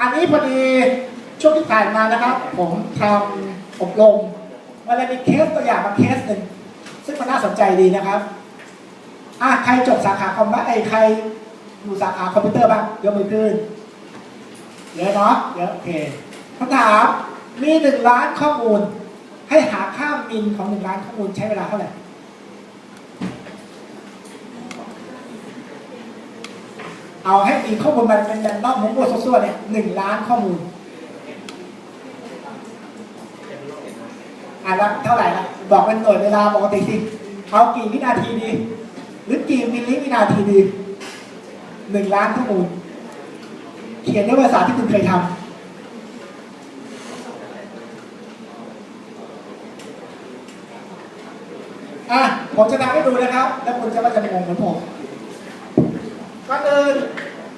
อันนี้พอดีช่วงที่ผ่านมานะครับ ผมทำอบรมมันเลยมีเคสตัวอย่างมาเคสหนึ่งซึ่งมันน่าสนใจดีนะครับอะใครจบสาขาคอมบ้าไอ้ใครอยู่สาขาคอมพิวเตอร์บ้างยกมือขึ้นเยอะเนาะเยอะโอเคคำถามมีหนึ่งล้านข้อมูล ให้หาค่ามินของหนึ่งล้านข้อมูลใช้เวลาเท่าไหร่ เอาให้มีข้อมูลมันเป็นแรนดอมมั่วๆซั่วๆเนี่ยหนึ่งล้านข้อมูลอะแล้วเท่าไหร่ละบอกเป็นหน่วยเวลาปกติสิเอากี่วินาทีดี หรือกี่มิลลิวินาทีดีหนึ่งล้านข้อมูล เขียนด้วยภาษาที่คุณเคยทำอะผมจะทำให้ดูนะครับ แล้วคุณจะมาจะงงเหมือนผม ก่อนอื่น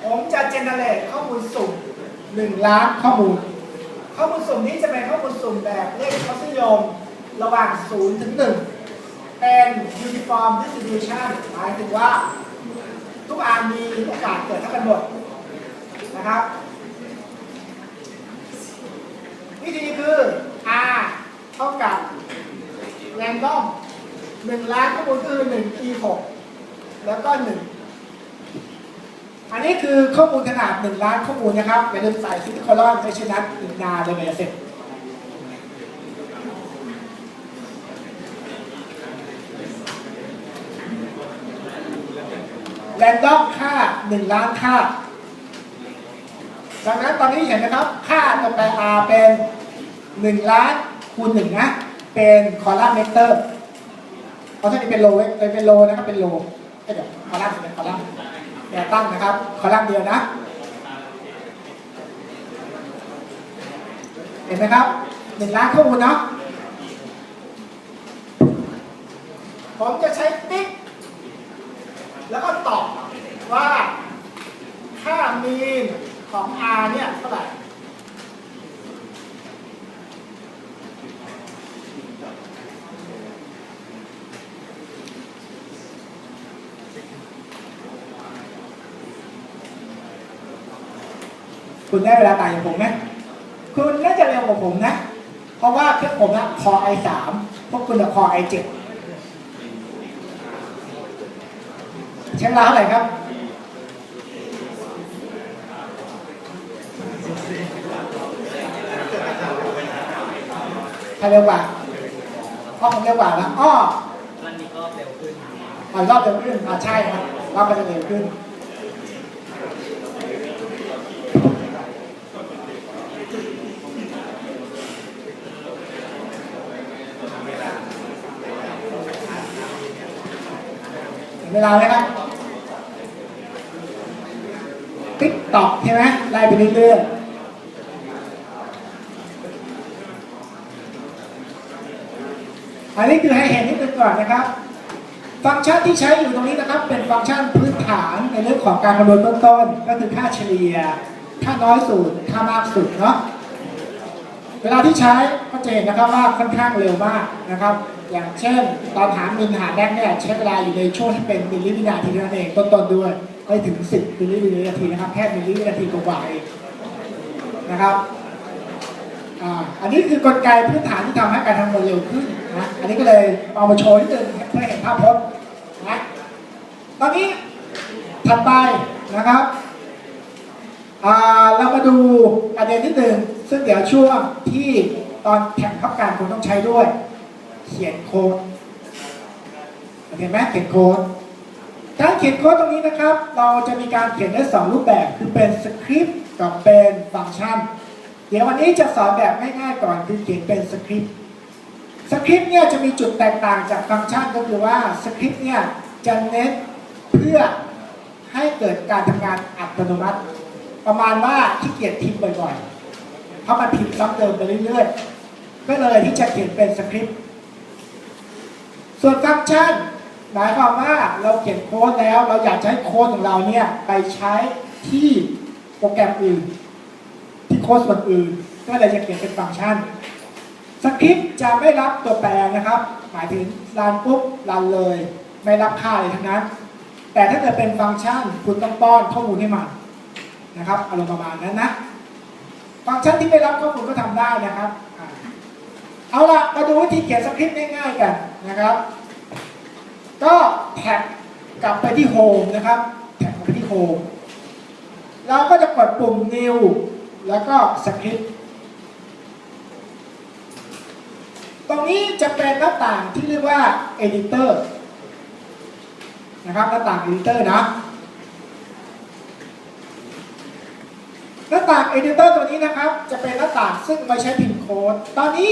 ผมจะเจเนเรตข้อมูลสุ่ม1ล้านข้อมูล ข้อมูลสุ่มนี้จะเป็นข้อมูลสุ่มแบบเลขทศนิยมระหว่าง0ถึง1เป็น uniform distribution หมายถึงว่า ทุกอันมีโอกาสเกิดเท่ากันหมดนะครับวิธีคือ r เท่ากับ random 1ล้านข้อมูลคือ1 e 6แล้วก็1 นนี้คือข้อมูลขนาด 1 ล้านข้อมูลนะครับอย่าลืมใส่ซิลิโคนลอนไม่ใช่นัดอีกนาเลยไม่จะเสร็จแรนดอมค่า 1 ล้านค่า ดังนั้นตอนนี้เห็นนะครับ ค่าตัวแปร r เป็น 1 ล้านคูณ1นะ เป็นคอลัมน์เมเตอร์เพราะถ้านี่เป็นโลเว้ยเป็นโลนะครับ เป็นโลเอ้ยเดี๋ยวคอลัมน์เป็นคอลัมน์ แนวตั้งนะครับคอลัมน์เดียวนะ เห็นไหมครับหนึ่งล้านข้อมูลเนาะผมจะใช้ติ๊ก แล้วก็ตอบว่าค่ามีนของ R เนี่ยเท่าไหร่ คุณได้เวลาต่างจากผมไหมคุณน่าจะเร็วกว่าผมนะ เพราะว่าเครื่องผมนะคอ i 3พวกคุณอะคอ i 7ใช้เวลาเท่าไหร่ครับใครเร็วกว่าพ่อผมเร็วกว่านะอ้อมันมีรอบเร็วขึ้นอ่ารอบเร็วขึ้นอ่าใช่ครับรอบมันจะเร็วขึ้น เวลาไหมครับติ๊กตอกใช่ไหมไล่ไปเรื่อยๆอันนี้คือให้เห็นนิดนึงก่อนนะครับ ฟังก์ชันที่ใช้อยู่ตรงนี้นะครับ เป็นฟังก์ชันพื้นฐานในเรื่องของการคำนวณเบื้องต้น ก็คือค่าเฉลี่ย ค่าน้อยสุด ค่ามากสุดเนาะเวลาที่ใช้ก็จะเห็นนะครับว่าค่อนข้างเร็วมากนะครับ อย่างเช่น ตอนหามินหาแดกเนี่ยใช้เวลาอยู่ในช่วงที่เป็นมิลลิวินาทีนั้นเองต้นๆด้วยไม่ถึง 10มิลลิวินาทีนะครับแค่มิลลิวินาทีกว่าๆเองนะครับอันนี้คือกลไกพื้นฐานที่ทำให้การทำงานเร็วขึ้นนะอันนี้ก็เลยเอามาโชว์นิดนึงเพื่อเห็นภาพพจน์นะตอนนี้ถัดไปนะครับอ่าเรามาดูประเด็นที่หนึ่งซึ่งเดี๋ยวช่วงที่ตอนแข่งขับการคุณต้องใช้ด้วย เขียนโค้ดเห็นไหมเขียนโค้ดการเขียนโค้ดตรงนี้นะครับ เราจะมีการเขียนได้สองรูปแบบคือเป็นสคริปต์กับเป็นฟังก์ชัน เดี๋ยววันนี้จะสอนแบบง่ายๆก่อนคือเขียนเป็นสคริปต์สคริปต์เนี่ยจะมีจุดแตกต่างจากฟังก์ชันก็คือว่าสคริปต์เนี่ยจะเน้นเพื่อให้เกิดการทำงานอัตโนมัติ ประมาณว่าขี้เกียจพิมพ์บ่อยๆเพราะมันพิมพ์ซ้ำเดิมไปเรื่อยๆ ก็เลยที่จะเขียนเป็นสคริปต์ ส่วนฟังก์ชันหมายความว่าเราเขียนโค้ดแล้ว เราอยากให้โค้ดของเราเนี่ยไปใช้ที่โปรแกรมอื่น ที่โค้ดส่วนอื่นก็เลยจะเขียนเป็นฟังก์ชันสคริปต์จะไม่รับตัวแปรนะครับ หมายถึงรันปุ๊บรันเลย ไม่รับค่าเลยทั้งนั้น แต่ถ้าเกิดเป็นฟังก์ชันคุณต้องป้อนข้อมูลให้มันนะครับอารมณ์ประมาณนั้นนะ ฟังก์ชันที่ไม่รับข้อมูลก็ทำได้นะครับ เอาละมาดูวิธีเขียนสคริปต์ง่ายๆกันนะครับ ก็แท็บกลับไปที่โฮมนะครับ แท็กลับไปที่โฮมเราก็จะกดปุ่ม new แล้วก็สคริปต์ตรงนี้จะเป็นหน้าต่างที่เรียกว่า editor นะครับหน้าต่าง editor นะหน้าต่าง editor ตัวนี้นะครับ จะเป็นหน้าต่างซึ่งไว้ใช้พิมพ์โค้ด ตอนนี้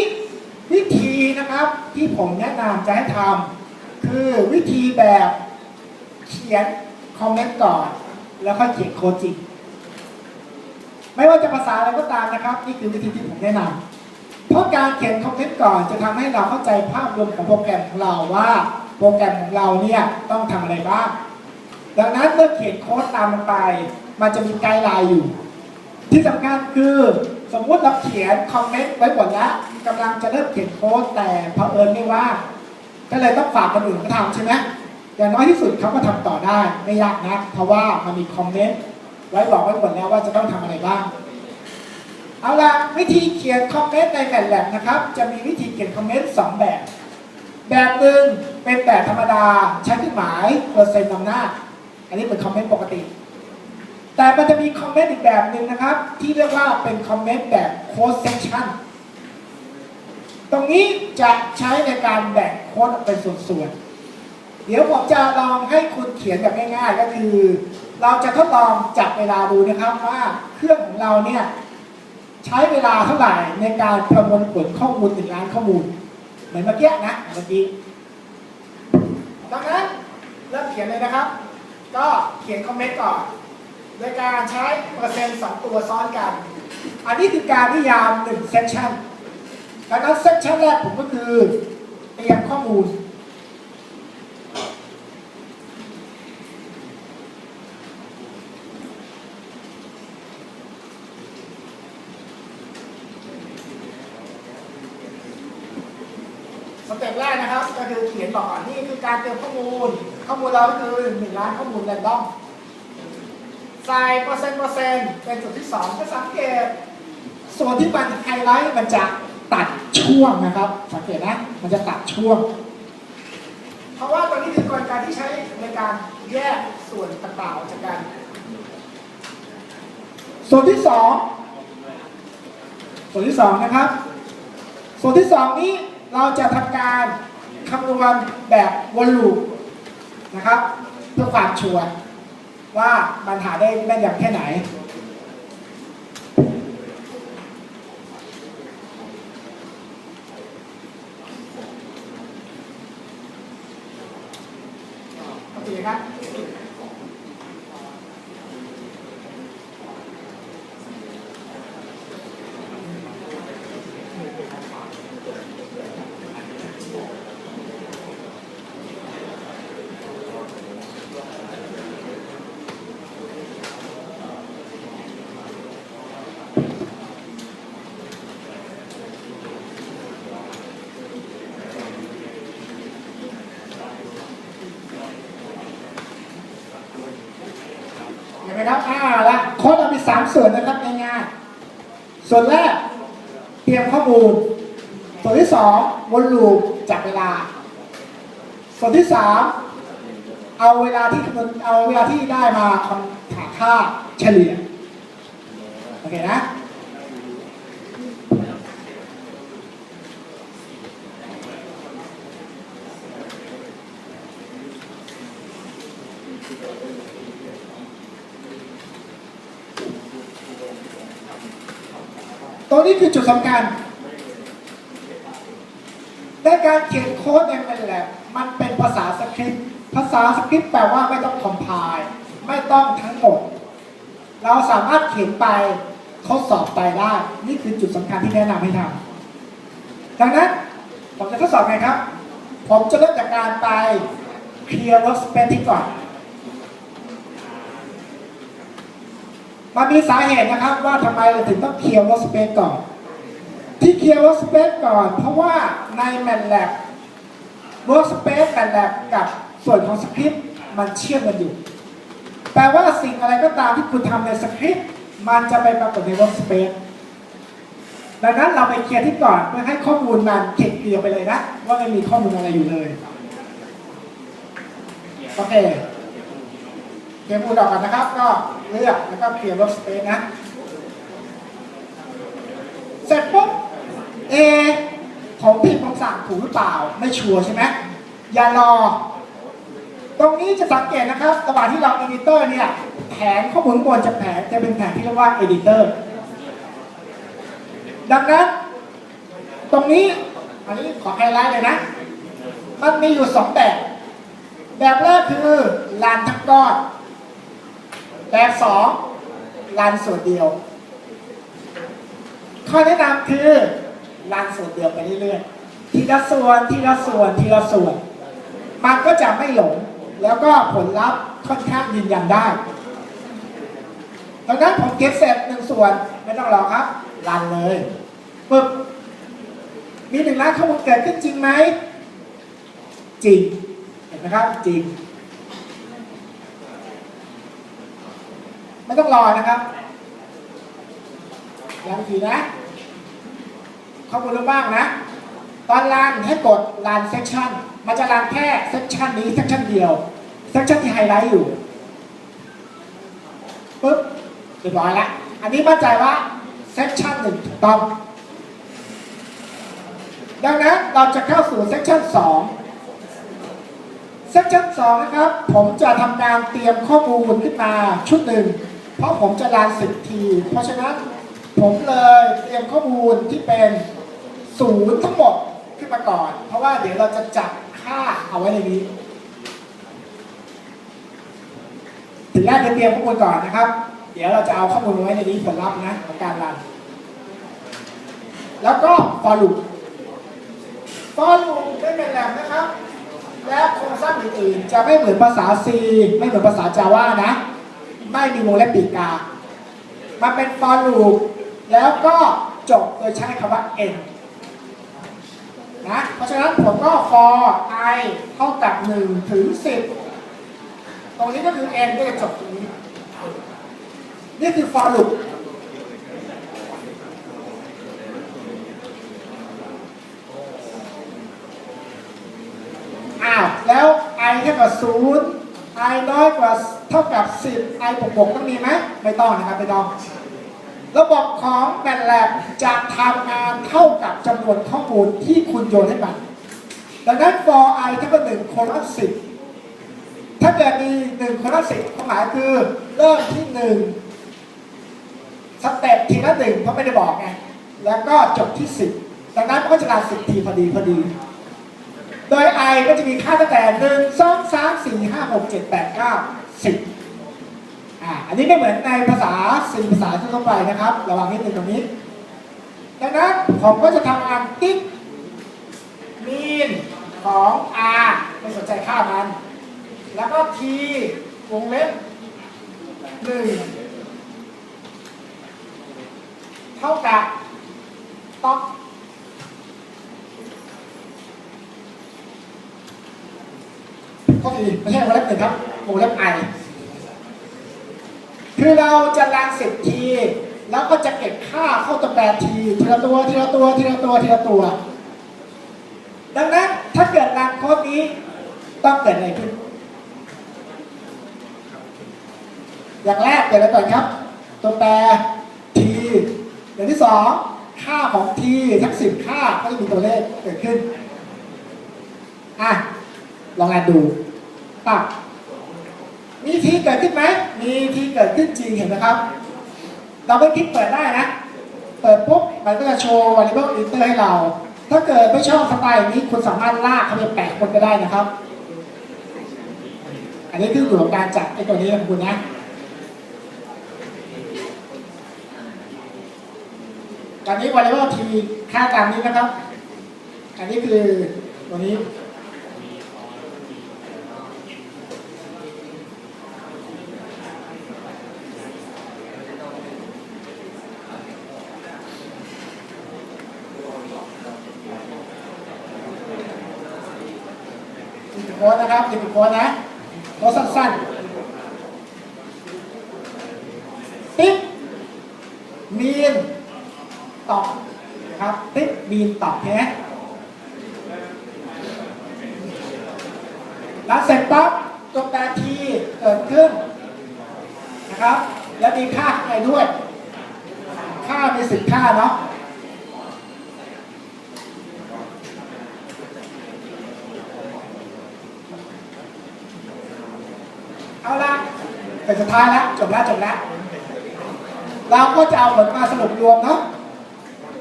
วิธีนะครับที่ผมแนะนำจะให้ทำคือวิธีแบบเขียนคอมเมนต์ก่อน แล้วค่อยเขียนโค้ดจริง ไม่ว่าจะภาษาอะไรก็ตามนะครับ นี่คือวิธีที่ผมแนะนำเพราะการเขียนคอมเมนต์ก่อนจะทำให้เราเข้าใจภาพรวมของโปรแกรมของเราว่าโปรแกรมของเราเนี่ยต้องทำอะไรบ้าง ดังนั้นเมื่อเขียนโค้ดตามมันไป มันจะมีไกด์ไลน์อยู่ ที่สำคัญคือสมมุติเราเขียนคอมเมนต์ไว้หมดแล้วกำลังจะเริ่มเขียนโค้ดแต่เผอิญไม่ว่างก็เลยต้องฝากคนอื่นเขาทำใช่ไหมอย่างน้อยที่สุดเขาก็ทำต่อได้ไม่ยากนะเพราะว่ามันมีคอมเมนต์ไว้บอกไว้หมดแล้วว่าจะต้องทำอะไรบ้าง เอาล่ะวิธีเขียนคอมเมนต์ในแผ่นแลบนะครับ จะมีวิธีเขียนคอมเมนต์สองแบบ แบบหนึ่งเป็นแบบธรรมดาใช้เครื่องหมายเปอร์เซ็นต์นำหน้า อันนี้เป็นคอมเมนต์ปกติ แต่มันจะมีคอมเมนต์อีกแบบหนึ่งนะครับ ที่เรียกว่าเป็นคอมเมนต์แบบโค้ดเซ c ชัน ตรงนี้จะใช้ในการแบ่งโค้ดเป็นส่วนๆ เดี๋ยวผมจะลองให้คุณเขียนแบบง่ายๆ ก็คือ เราจะทดลองจับเวลาดูนะครับว่าเครื่องของเราเนี่ยใช้เวลาเท่าไหร่ในการประมวลผลข้อมูลหนึ่งล้านข้อมูล เหมือนเมื่อกี้นะเมื่อกี้ดังนั้นเริ่มเขียนเลยนะครับ ก็เขียนคอมเมนต์ก่อนโดยการใช้เปอร์เซ็นต์สองตัวซ้อนกัน อันนี้คือการนิยามหนึ่งเซสชั่น ดังนั้นเซสชันแรกผมก็คือเตรียมข้อมูล สเต็ปแรกนะครับ ก็คือเขียนบอกก่อนนี่คือการเตรียมข้อมูล ข้อมูลเราก็คือหนึ่งล้านข้อมูลแรนดอมใส่เปอร์เซ็นต์เปอร์เซ็นต์เป็นจุดที่สองก็สังเกตส่วนที่มันไฮไลท์มันจะ ตัดช่วงนะครับสังเกตนะมันจะตัดช่วง เพราะว่าตัวนี้คือกลไกที่ใช้ในการแยกส่วนต่างๆออกจากกัน ส่วนที่สองส่วนที่สองนะครับ ส่วนที่สองนี้เราจะทำการคำนวณแบบวนลูปนะครับ เพื่อความชัวร์ว่ามันหาได้แม่นยำแค่ไหน โอ นไหมครับอ่าละโค้ดเรามีสามส่วนนะครับง่ายๆส่วนแรกเตรียมข้อมูล ส่วนที่สองวนลูปจับเวลา ส่วนที่สามเอาเวลาที่เอาเวลาที่ได้มาคำหาค่าเฉลี่ยโอเคนะ ตรงนี้คือจุดสำคัญในการเขียนโค้ดในมันแลบมันเป็นภาษาสคริปต์ ภาษาสคริปต์แปลว่าไม่ต้องคอมไพล์ไม่ต้องทั้งหมด เราสามารถเขียนไปทดสอบไปได้ นี่คือจุดสำคัญที่แนะนำให้ทำดังนั้นผมจะทดสอบไงครับ ผมจะเริ่มจากการไปเคลียร์ workspace ที่ก่อน มันมีสาเหตุนะครับว่าทำไมเราถึงต้องเคลียร์ workspace ก่อน ที่เคลียร์ workspace ก่อน เพราะว่าใน MATLAB workspace MATLAB กับส่วนของสคริปต์มันเชื่อมกันอยู่ แปลว่าสิ่งอะไรก็ตามที่คุณทำในสคริปต์มันจะไปปรากฏใน workspace ดังนั้นเราไปเคลียร์ที่ก่อนเพื่อให้ข้อมูลมันเก็บเกลียวไปเลยนะ ว่าไม่มีข้อมูลอะไรอยู่เลยโอเคเคลียร์มูลออกกันนะครับก็ เลือกแล้วก็เคลียร์ workspace นะ เสร็จปุ๊บเอผมผิดคำสั่งถูกหรือเปล่า ไม่ชัวร์ใช่ไหมอย่ารอ ตรงนี้จะสังเกตนะครับระหว่างที่เรา editor เนี่ย แผนข้อมูลบนจะแผนจะเป็นแผนที่เรียกว่า editor ดังนั้น ตรงนี้ อันนี้ขอไฮไลท์เลยนะ มันมีอยู่สองแบบ แบบแรกคือลานทั้งก้อน แบบสองลานส่วนเดียว ข้อแนะนำคือลานส่วนเดียวไปเรื่อยๆ ทีละส่วนทีละส่วนทีละส่วน มันก็จะไม่หลง แล้วก็ผลลัพธ์ค่อนข้างยืนยันได้ดังนั้นผมเก็บเสร็จหนึ่งส่วนไม่ต้องรอครับรันเลยปึ๊บมีหนึ่งล้านข้อมูลเกิดขึ้นจริงไหม จริง เห็นไหมครับ จริง ไม่ต้องรอนะครับย้ำอีกทีนะ ข้อมูลบ้างนะ ตอนรันให้กดรันเซ c ชันมันจะรันแค่เซ c ชันนี้เซ c ชันเดียวเซ c ชันที่ไฮไลท์อยู่ปุ๊บเรียบร้อยล้วอันนี้มั่นใจว่าเซ c ชันหนึ่งถูกต้องดังนั้นเราจะเข้าสู่เซ c ชันสองเซ c ชันสองนะครับ ผมจะทำการเตรียมข้อมูลขึ้นมาชุดหนึ่ง เพราะผมจะรันสิบที เพราะฉะนั้นผมเลยเตรียมข้อมูลที่เป็นศูนย์ทั้งหมดขึ้นมาก่อน เพราะว่าเดี๋ยวเราจะจับค่าเอาไว้ในนี้ถึงแรกจะเตรียมข้อมูลก่อนนะครับ เดี๋ยวเราจะเอาข้อมูลไว้ในนี้ผลลัพธ์นะของการรัน แล้วก็ for loop for loop ไม่เป็นแหลมนะครับ และโครงสร้างอื่นๆ จะไม่เหมือนภาษา C ไม่เหมือนภาษา Java นะ ไม่มีวงเล็บปีกกามันเป็น for loop แล้วก็จบโดยใช้คำว่า n นะ เพราะฉะนั้นผมก็ for i เท่ากับ 1 ถึง 10 ตรงนี้ก็คือ n ก็จะจบตรงนี้ นี่คือ for loop อ้าว แล้ว i เท่ากับ 0 i น้อยกว่าเท่ากับ 10 i บวกบวกต้องมีไหมไม่ต้องนะครับไม่ต้อง ระบบของ MATLAB จะทำงานเท่ากับจำนวนข้อมูลที่คุณโยนให้มัน ดังนั้น for i เท่ากับ1คนละ10 ถ้าเกิดมี1คนละ10ความหมายคือเริ่มที่ 1 สเต็ปทีละหนึ่งเพราะไม่ได้บอกไงแล้วก็จบที่ 10 ดังนั้นมันก็จะรัน10 ทีพอดีพอดี โดย i ก็จะมีค่าตั้งแต่1 2 3 4 5 6 7 8 9 10อ่าอันนี้ไม่เหมือนในภาษาสี่ภาษาทั่วไปนะครับ ระวังนิดนึงตรงนี้ ดังนั้นผมก็จะทำงานติ๊กมีนของ r ไม่สนใจค่ามัน แล้วก็ t วงเล็บหนึ่งเท่ากับต๊อกข้ อสี่ไม่ใช่วงเล็บหนึ่งครับวงเล็บ i คือเราจะรันสิบทีแล้วก็จะเก็บค่าเข้าตัวแปรทีทีละตัวทีละตัวทีละตัวทีละตัว ดังนั้นถ้าเกิดรันโค้ดนี้ต้องเกิดอะไรขึ้น อย่างแรกเกิดอะไรก่อนครับ ตัวแปรทีอย่างที่สองค่าของทีทั้งสิบค่าก็จะมีตัวเลขเกิดขึ้นอะลองอ่านดู ปั๊บมีทีเกิดขึ้นไหมมีทีเกิดขึ้นจริงเห็นไหมครับ เราไม่คลิกเปิดได้นะ เปิดปุ๊บมันก็จะโชว์ variable editor ให้เรา ถ้าเกิดไม่ชอบสไตล์นี้คุณสามารถลากเข้าไปแปะคนก็ได้นะครับ อันนี้คืออยู่กับการจัดไอ้ตัวนี้ของคุณนะตอนนี้ variable t ค่าตามนี้นะครับ อันนี้คือตัวนี้ โค้ดนะครับนี่เป็นโค้ดนะโค้ดสั้นๆ ติ๊บมีนตอบนะครับ ติ๊กบีนตอบแฮะแล้วเสร็จปั๊บตัวแปรทีเกิดขึ้นนะครับ แล้วมีค่าข้างในด้วย ค่ามีสิบค่าเนาะ เอาละเป็นสุดท้ายแล้วจบแล้วจบแล้วเราก็จะเอาผลมาสรุปรวมเนาะ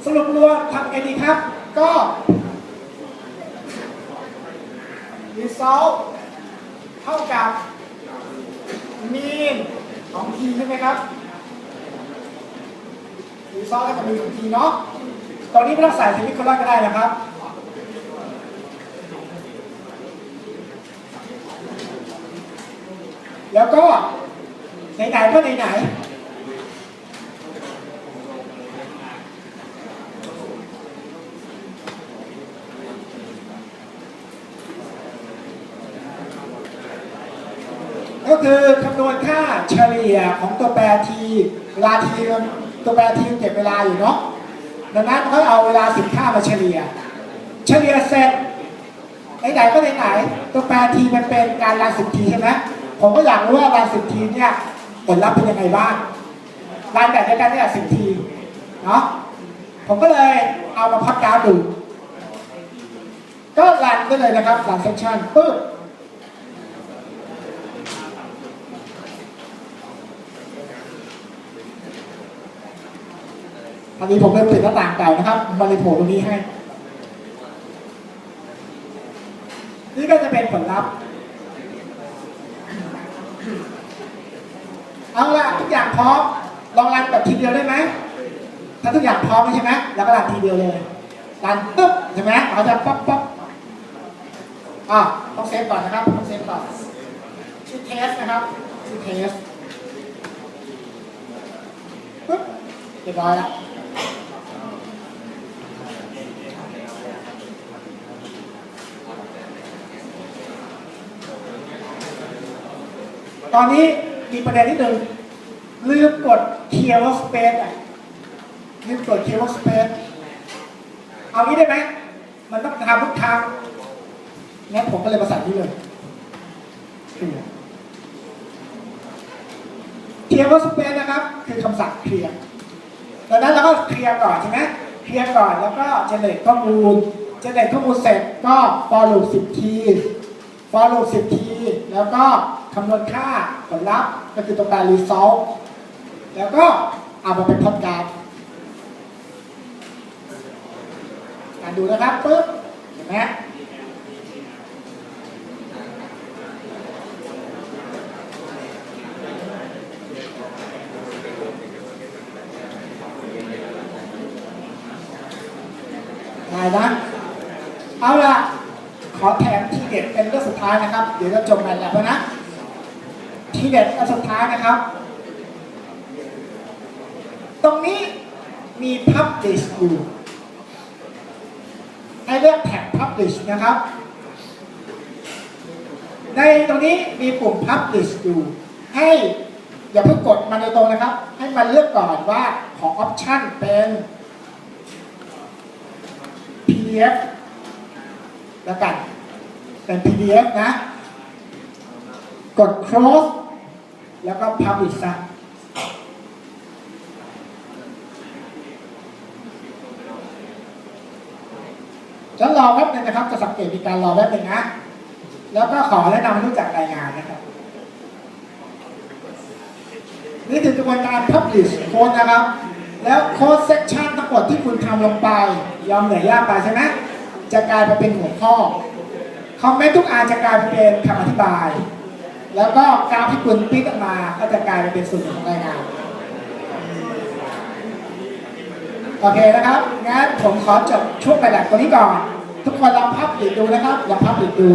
สรุปรวมทำไงดีครับ ก็ result เท่ากับ mean ของ t ใช่ไหมครับ result เท่ากับ mean ของ t เนาะตรงนี้ไม่ต้องใส่ซิลิโคนก็ได้นะครับ แล้วก็ไหนๆก็ไหนๆก็คือคำนวณค่าเฉลี่ยของตัวแปรทีเวลาทีมตัวแปรทีมเก็บเวลาอยู่เนาะดังนั้นมันก็เอาเวลาสิบค่ามาเฉลี่ย เฉลี่ยเสร็จไหนๆก็ไหนๆตัวแปรทีมันเป็นการรันสิบทีใช่ไหม ผมก็อยากรู้ว่ารันสิบทีเนี่ยผลลัพธ์เป็นยังไงบ้างรันแบบเดียวกันเนี่ยสิบทีเนาะผมก็เลยเอามาพับกราฟดู ก็รันได้เลยนะครับรันเซสชั่นปึ๊บอันนี้ผมเลยปิดหน้าต่างเก่านะครับมาเลยโผล่ตรงนี้ให้ นี่ก็จะเป็นผลลัพธ์ เอาละทุกอย่างพร้อม ลองรันแบบทีเดียวได้ไหม ถ้าทุกอย่างพร้อมใช่ไหมแล้วก็รันทีเดียวเลย รันปุ๊บใช่ไหมเราจะป๊อปป๊อปอะต้องเซฟก่อนนะครับต้องเซฟก่อนชื่อเทสนะครับชื่อเทสปุ๊บเรียบร้อยแล้วตอนนี้ มีประเด็นนิดนึงลืมกด clear workspace อะลืมกด clear workspace เอางี้ได้ไหมมันต้องทำทุกครั้งงั้นผมก็เลยมาใส่ที่เลย clear workspace นะครับ คือคำสั่ง clear ดังนั้นเราก็เคลียร์ก่อนใช่ไหมเคลียร์ก่อนแล้วก็ generate ข้อมูล generate ข้อมูลเสร็จก็ for loop 10 ที for loop 10 ที แล้วก็ คำนวณค่าผลลัพธ์ก็คือตัวแปร result แล้วก็เอามาเป็นพอดการ์ดการดูนะครับปึ๊บเห็นไหมได้นะ เอาละขอแถมทีเด็ดเป็นเรื่องสุดท้ายนะครับ เดี๋ยวจะจบงานแล้วนะ ทีเด็ดอันสุดท้ายนะครับ ตรงนี้มี publish อยู่ให้เลือกแท็ก publish นะครับ ในตรงนี้มีปุ่ม publish อยู่ ให้อย่าเพิ่งกดมันโดยตรงนะครับ ให้มันเลือกก่อนว่าของ option เป็น PDF แล้วกัน เป็น PDF นะ กด close แล้วก็ publish ซะจะรอแป๊บนึงนะครับ จะสังเกตมีการรอแป๊บนึงนะ แล้วก็ขอแนะนำให้รู้จักรายงานนะครับ นี่คือกระบวนการ publish โค้ดนะครับ แล้วโค้ด section ทั้งหมดที่คุณทำลงไป ยอมเหนื่อยยากไปใช่ไหมจะกลายไปเป็นหัวข้อ คอมเมนต์ทุกอันจะกลายไปเป็นคำอธิบาย แล้วก็กราฟที่คุณพิมพ์ออกมาก็จะกลายเป็นส่วนหนึ่งของรายงานโอเคนะครับงั้นผมขอจบช่วงประดับตัวนี้ก่อน ทุกคนลองพับอีกดูนะครับลองพับอีกดู